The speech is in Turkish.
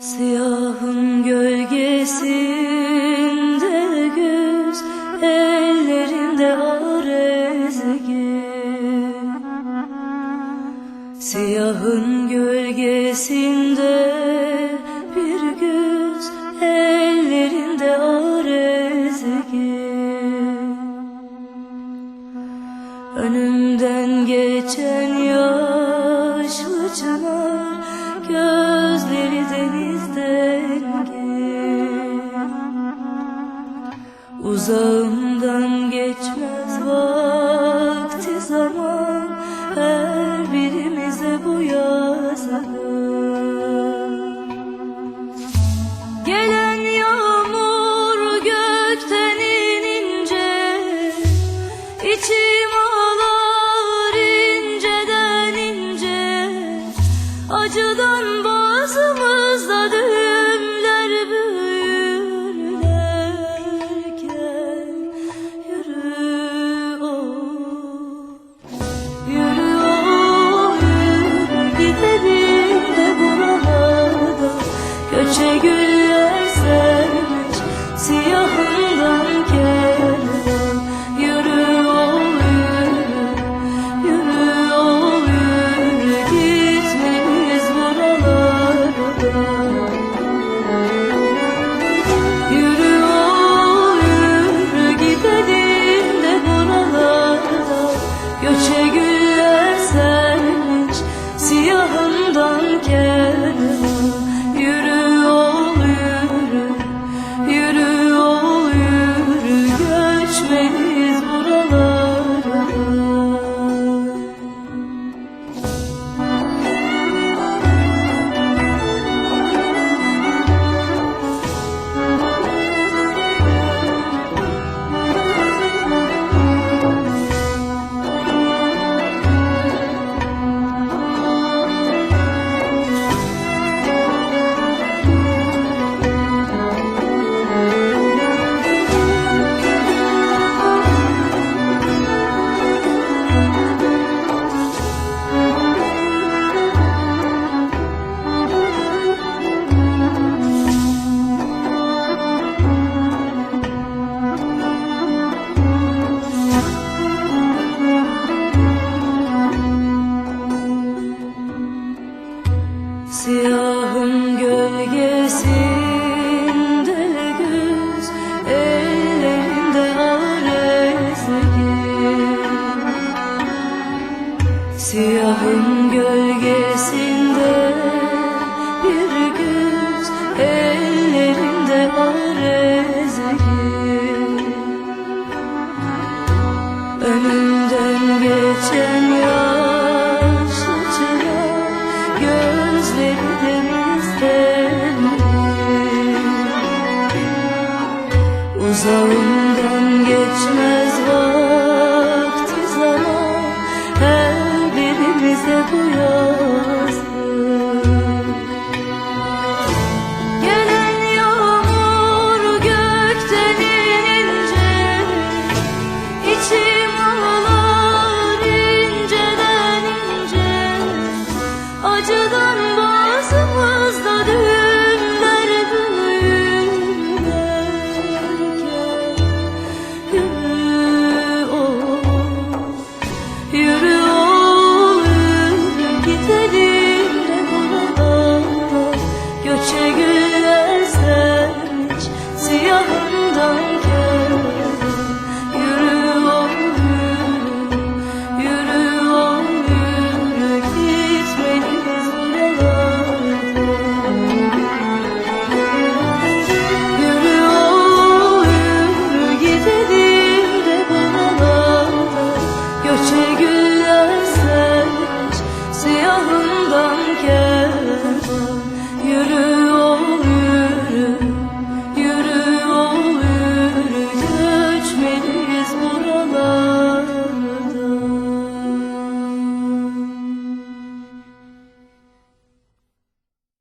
Siyahın gölgesinde göz Ellerinde ar ezgi. Siyahın gölgesinde bir göz Ellerinde ar ezgi. Önümden geçen yaşlı çınar Gözleri Tuzağımdan geçmez var Uzağından geçmez vakti zaman Her birimize bu yol Ağrıdan boğazımızda düğümler büyürken Yürü ol, yürü ol, yürü gidelim siyah